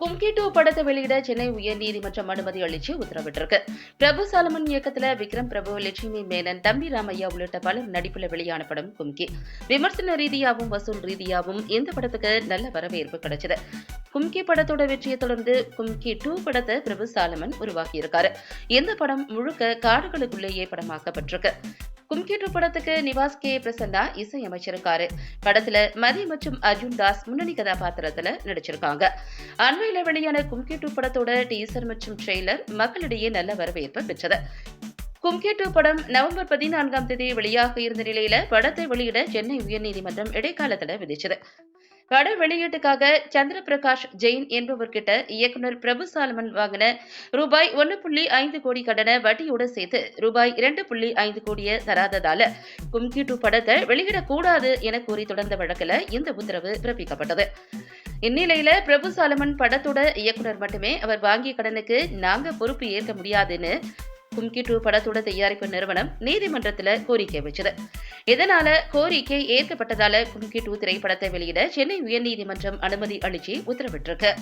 கும்கி two படத்தை வெளியிட சென்னை உயர்நீதிமன்றம் அனுமதி அளிச்சு உத்தரவிட்டிருக்கு. பிரபு சாலமன் இயக்கத்துல விக்ரம் பிரபு லட்சுமி மேனன் தம்பி ராமையா உள்ளிட்ட பலர் நடிப்புல வெளியான படம் கும்கி. விமர்சன ரீதியாகவும் வசூல் ரீதியாகவும் இந்த படத்துக்கு நல்ல வரவேற்பு கிடைச்சது. கும்கி படத்தோட வெற்றியை தொடர்ந்து கும்கி டூ படத்தை பிரபு சாலமன் உருவாக்கியிருக்காரு. இந்த படம் முழுக்க காடுகளுக்குள்ளேயே படமாக்கப்பட்டிருக்கு. கும்கி படத்துக்கு நிவாஸ் கே. பிரசன்னா இசையமைச்சிருக்காரு. படத்துல மதி மற்றும் அர்ஜுன் தாஸ் முன்னணி கதாபாத்திரத்துல நடிச்சிருக்காங்க. அண்மையில வெளியான கும்கி டூ படத்தோட டீசர் மற்றும் ட்ரெய்லர் மக்களிடையே நல்ல வரவேற்பு பெற்றது. கும்கி டூ படம் நவம்பர் பதினான்காம் தேதி வெளியாக இருந்த நிலையில படத்தை வெளியிட சென்னை உயர்நீதிமன்றம் இடைக்காலத்துல விதிச்சது. பட வெளியீட்டுக்காக சந்திரபிரகாஷ் ஜெயின் என்பவர்கிட்ட இயக்குனர் பிரபு சாலமன் வாங்கின ரூபாய் ஒன்னு புள்ளி ஐந்து கோடி கடனை வட்டியோட சேர்த்து ரூபாய் இரண்டு புள்ளி ஐந்து கோடியை தராததால கும்கி டூ படத்தை வெளியிடக்கூடாது என கூறி தொடர்ந்த வழக்குல இந்த உத்தரவு பிறப்பிக்கப்பட்டது. இந்நிலையில பிரபு சாலமன் படத்தோட இயக்குனர் மட்டுமே அவர் வாங்கிய கடனுக்கு நாங்க பொறுப்பு ஏற்க முடியாதுன்னு கும்கி டூ படத்தோட தயாரிப்பு நிறுவனம் நீதிமன்றத்தில் கோரிக்கை வச்சது. இதனால கோரிக்கை ஏற்கப்பட்டதால கும்கி டூ திரைப்படத்தை வெளியிட சென்னை உயர்நீதிமன்றம் அனுமதி அளிச்சு உத்தரவிட்டிருக்கு.